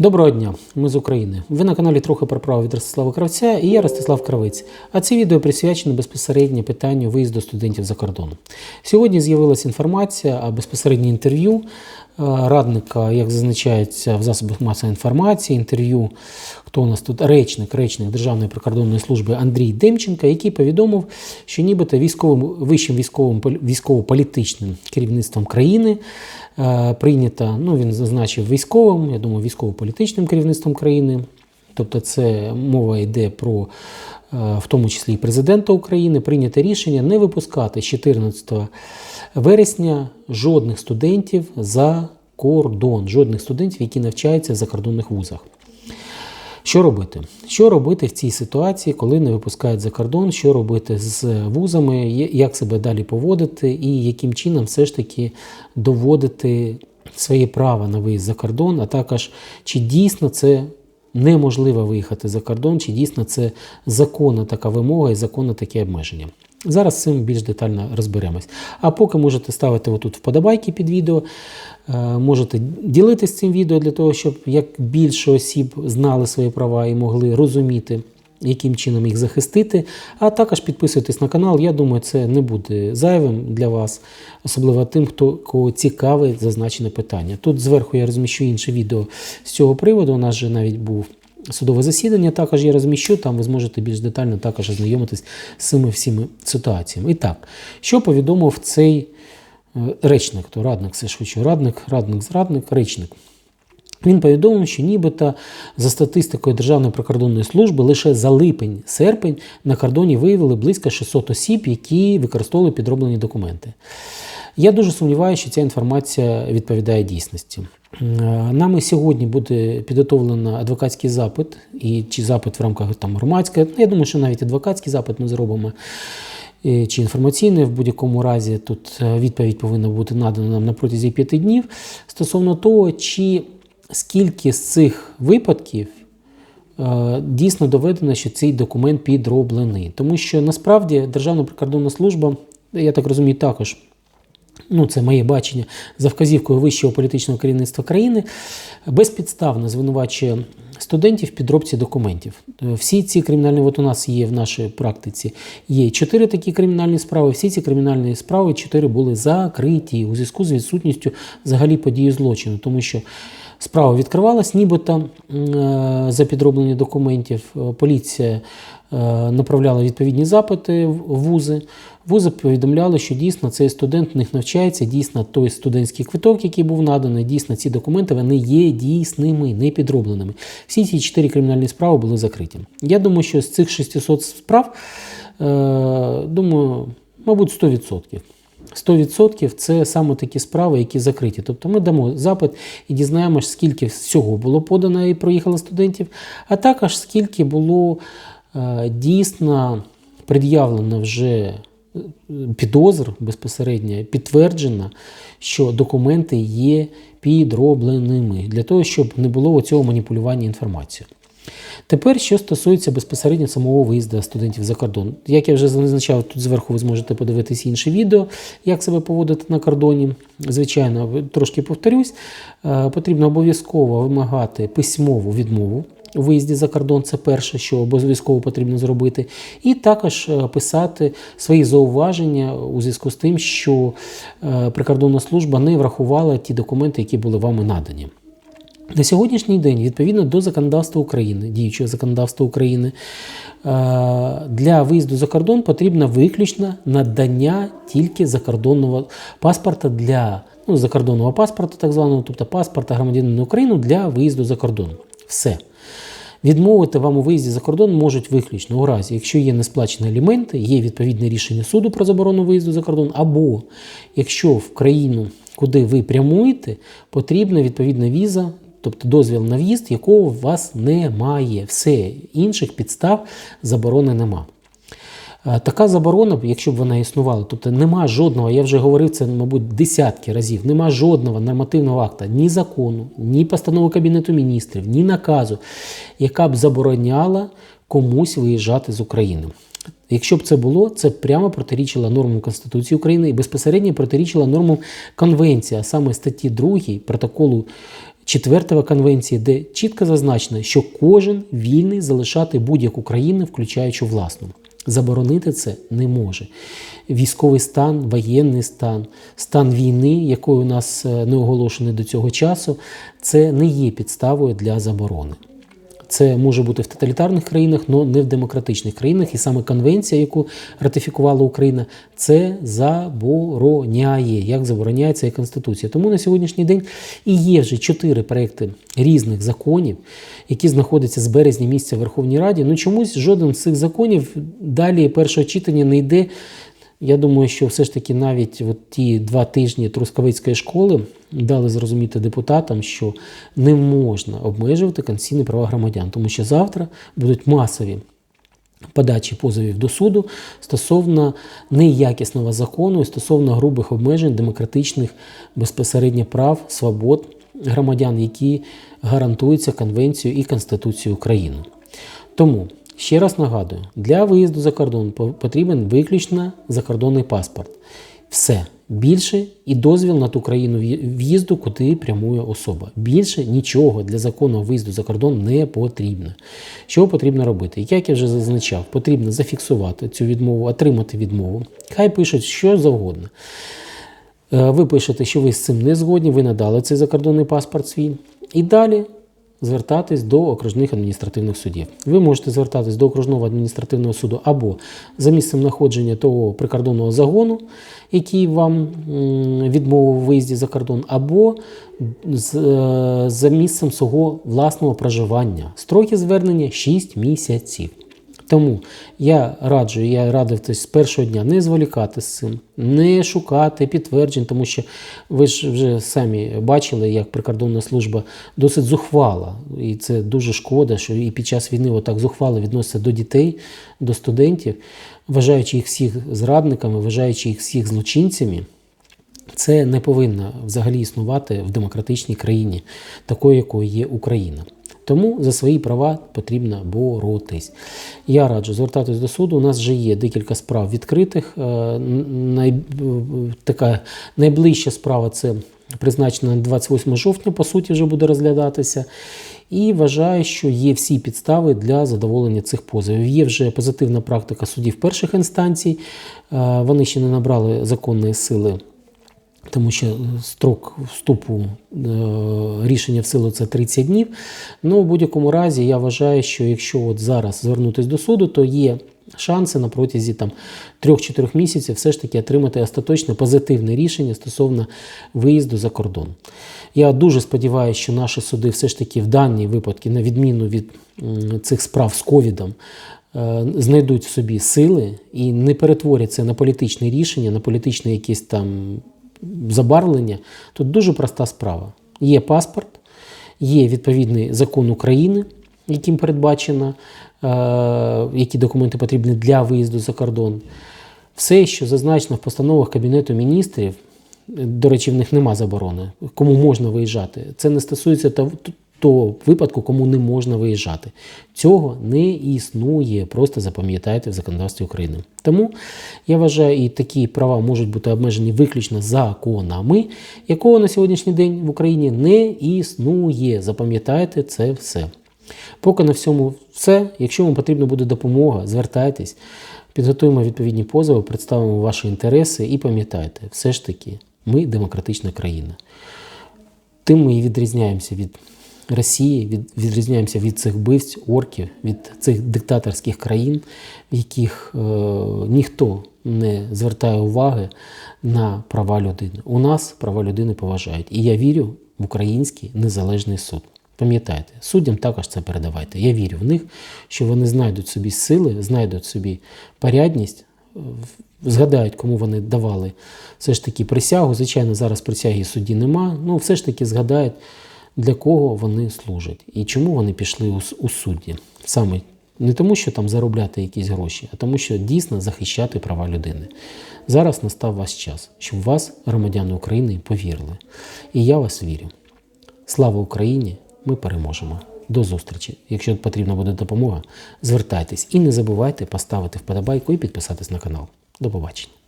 Доброго дня, ми з України. Ви на каналі трохи про право від Ростислава Кравця і я Ростислав Кравець. А це відео присвячено безпосередньо питанню виїзду студентів за кордон. Сьогодні з'явилася інформація, а безпосередньо інтерв'ю радника, як зазначається в засобах масової інформації, інтерв'ю, хто у нас тут речник, речник Державної прикордонної служби Андрій Демченка, який повідомив, що нібито військовим вищим військовим військово-політичним керівництвом країни е, прийнята, ну він зазначив військовим, я думаю, військово-політичним керівництвом країни. Тобто, це мова йде про, е, в тому числі і президента України, прийнято рішення не випускати з 14 вересня жодних студентів за кордон, жодних студентів, які навчаються в закордонних вузах. Що робити? Що робити в цій ситуації, коли не випускають за кордон? Що робити з вузами, як себе далі поводити, і яким чином все ж таки доводити своє право на виїзд за кордон, а також чи дійсно це неможливо виїхати за кордон, чи дійсно це законна така вимога і законне таке обмеження. Зараз з цим більш детально розберемось. А поки можете ставити отут вподобайки під відео, е, можете ділитися цим відео для того, щоб як більше осіб знали свої права і могли розуміти, яким чином їх захистити. А також підписуйтесь на канал. Я думаю, це не буде зайвим для вас, особливо тим, хто кого цікавить зазначене питання. Тут зверху я розміщу інше відео з цього приводу. У нас же навіть був судове засідання. Також я розміщу. Там ви зможете більш детально також ознайомитись з цими всіми ситуаціями. І так, що повідомив цей е, речник, то радник, все швидше, радник, радник, зрадник, речник. Він повідомив, що нібито за статистикою Державної прикордонної служби лише за липень-серпень на кордоні виявили близько 600 осіб, які використовували підроблені документи. Я дуже сумніваюся, що ця інформація відповідає дійсності. Е, Нами сьогодні буде підготовлено адвокатський запит, і чи запит в рамках там громадського. Я думаю, що навіть адвокатський запит ми зробимо. Е, Чи інформаційний, в будь-якому разі тут е, відповідь повинна бути надана нам на протязі п'яти днів стосовно того, чи скільки з цих випадків е, дійсно доведено, що цей документ підроблений. Тому що насправді Державна прикордонна служба, я так розумію, також. Ну, це моє бачення за вказівкою вищого політичного керівництва країни, безпідставно звинувачує студентів в підробці документів. Е, Всі ці кримінальні, от у нас є в нашій практиці, є чотири такі кримінальні справи. Всі ці кримінальні справи чотири були закриті у зв'язку з відсутністю взагалі події злочину, тому що справа відкривалась, нібито е, за підроблення документів. Е, Поліція е, направляла відповідні запити в вузи. Вузи повідомляли, що дійсно цей студент в них навчається, дійсно той студентський квиток, який був наданий, дійсно ці документи вони є дійсними, не підробленими. Всі ці чотири кримінальні справи були закриті. Я думаю, що з цих 600 справ, думаю, мабуть, 100%. 100% це саме такі справи, які закриті. Тобто ми дамо запит і дізнаємося, скільки всього було подано і проїхало студентів, а також скільки було е, дійсно пред'явлено вже е, підозр безпосередньо, підтверджено, що документи є підробленими для того, щоб не було цього маніпулювання інформацією. Тепер, що стосується безпосередньо самого виїзду студентів за кордон. Як я вже зазначав, тут зверху ви зможете подивитись інше відео, як себе поводити на кордоні. Звичайно, трошки повторюсь, е, потрібно обов'язково вимагати письмову відмову у виїзді за кордон. Це перше, що обов'язково потрібно зробити. І також е, писати свої зауваження у зв'язку з тим, що е, прикордонна служба не врахувала ті документи, які були вами надані. На сьогоднішній день, відповідно до законодавства України, діючого законодавства України, е, для виїзду за кордон потрібно виключно надання тільки закордонного паспорта для ну, закордонного паспорта, так званого, тобто паспорта громадянина України для виїзду за кордон. Все. Відмовити вам у виїзді за кордон можуть виключно у разі, якщо є несплачені аліменти, є відповідне рішення суду про заборону виїзду за кордон, або якщо в країну, куди ви прямуєте, потрібна відповідна віза, тобто дозвіл на в'їзд, якого у вас немає. Все інших підстав заборони нема. Е, Така заборона, якщо б вона існувала, тобто нема жодного, я вже говорив це, мабуть, десятки разів, нема жодного нормативного акта, ні закону, ні постанови Кабінету міністрів, ні наказу, яка б забороняла комусь виїжджати з України. Якщо б це було, це прямо протирічило нормам Конституції України і безпосередньо протирічило нормам Конвенції, а саме статті 2 протоколу четвертого конвенції, де чітко зазначено, що кожен вільний залишати будь-яку країну, включаючи власну. Заборонити це не може. Військовий стан, воєнний стан, стан війни, який у нас е, не оголошений до цього часу, це не є підставою для заборони. Це може бути в тоталітарних країнах, але не в демократичних країнах. І саме конвенція, яку ратифікувала Україна, це забороняє, як забороняється і Конституція. Тому на сьогоднішній день і є вже чотири проекти різних законів, які знаходяться з березня місяця в Верховній Раді. Ну чомусь жоден з цих законів далі першого читання не йде. Я думаю, що все ж таки навіть от ті два тижні Трускавицької школи дали зрозуміти депутатам, що не можна обмежувати конституційні права громадян, тому що завтра будуть масові подачі позовів до суду стосовно неякісного закону і стосовно грубих обмежень демократичних безпосередньо прав, свобод громадян, які гарантуються Конвенцією і Конституцією України. Тому ще раз нагадую, для виїзду за кордон потрібен виключно закордонний паспорт. Все. Більше і дозвіл на ту країну в'їзду, куди прямує особа. Більше нічого для законного виїзду за кордон не потрібно. Що потрібно робити? Як я вже зазначав, потрібно зафіксувати цю відмову, отримати відмову. Хай пишуть що завгодно. Е, Ви пишете, що ви з цим не згодні, ви надали цей закордонний паспорт свій. І далі звертатись до окружних адміністративних судів. Ви можете звертатись до окружного адміністративного суду або за місцем знаходження того прикордонного загону, який вам відмовив у виїзді за кордон, або е, за місцем свого власного проживання. Строки звернення 6 місяців. Тому я раджу, я радив тобто, з першого дня не зволікати з цим, не шукати підтверджень, тому що ви ж вже самі бачили, як прикордонна служба досить зухвала. І це дуже шкода, що і під час війни отак зухвало відноситься до дітей, до студентів, вважаючи їх всіх зрадниками, вважаючи їх всіх злочинцями. Це не повинно взагалі існувати в демократичній країні, такою, якою є Україна. Тому за свої права потрібно боротись. Я раджу звертатись до суду. У нас вже є декілька справ відкритих. Е, Най... Така найближча справа це призначена 28 жовтня, по суті, вже буде розглядатися. І вважаю, що є всі підстави для задоволення цих позовів. Є вже позитивна практика судів перших інстанцій. Е, Вони ще не набрали законної сили тому що строк вступу е, рішення в силу це 30 днів. Ну, в будь-якому разі, я вважаю, що якщо от зараз звернутися до суду, то є шанси на протязі там 3-4 місяців все ж таки отримати остаточне позитивне рішення стосовно виїзду за кордон. Я дуже сподіваюся, що наші суди все ж таки в даній випадку, на відміну від цих справ з ковідом, е, знайдуть в собі сили і не перетворять це на політичне рішення, на політичне якесь там забарвлення. Тут дуже проста справа. Є паспорт, є відповідний закон України, яким передбачено, е, які документи потрібні для виїзду за кордон. Все, що зазначено в постановах Кабінету міністрів, до речі, в них нема заборони, кому можна виїжджати. Це не стосується того випадку, кому не можна виїжджати. Цього не існує. Просто запам'ятайте в законодавстві України. Тому я вважаю, і такі права можуть бути обмежені виключно законами, якого на сьогоднішній день в Україні не існує. Запам'ятайте це все. Поки на всьому все. Якщо вам потрібна буде допомога, звертайтесь, підготуємо відповідні позови, представимо ваші інтереси і пам'ятайте, все ж таки, ми демократична країна. Тим ми і відрізняємося від Росії, від, відрізняємося від цих вбивць, орків, від цих диктаторських країн, в яких е, ніхто не звертає уваги на права людини. У нас права людини поважають. І я вірю в український незалежний суд. Пам'ятайте, суддям також це передавайте. Я вірю в них, що вони знайдуть собі сили, знайдуть собі порядність, згадають, кому вони давали все ж таки присягу. Звичайно, зараз присяги судді нема. Ну, все ж таки згадають, для кого вони служать і чому вони пішли у, у судді. Саме не тому, що там заробляти якісь гроші, а тому, що дійсно захищати права людини. Зараз настав ваш час, щоб вас, громадяни України, повірили. І я вас вірю. Слава Україні! Ми переможемо. До зустрічі. Якщо потрібна буде допомога, звертайтесь і не забувайте поставити вподобайку і підписатись на канал. До побачення.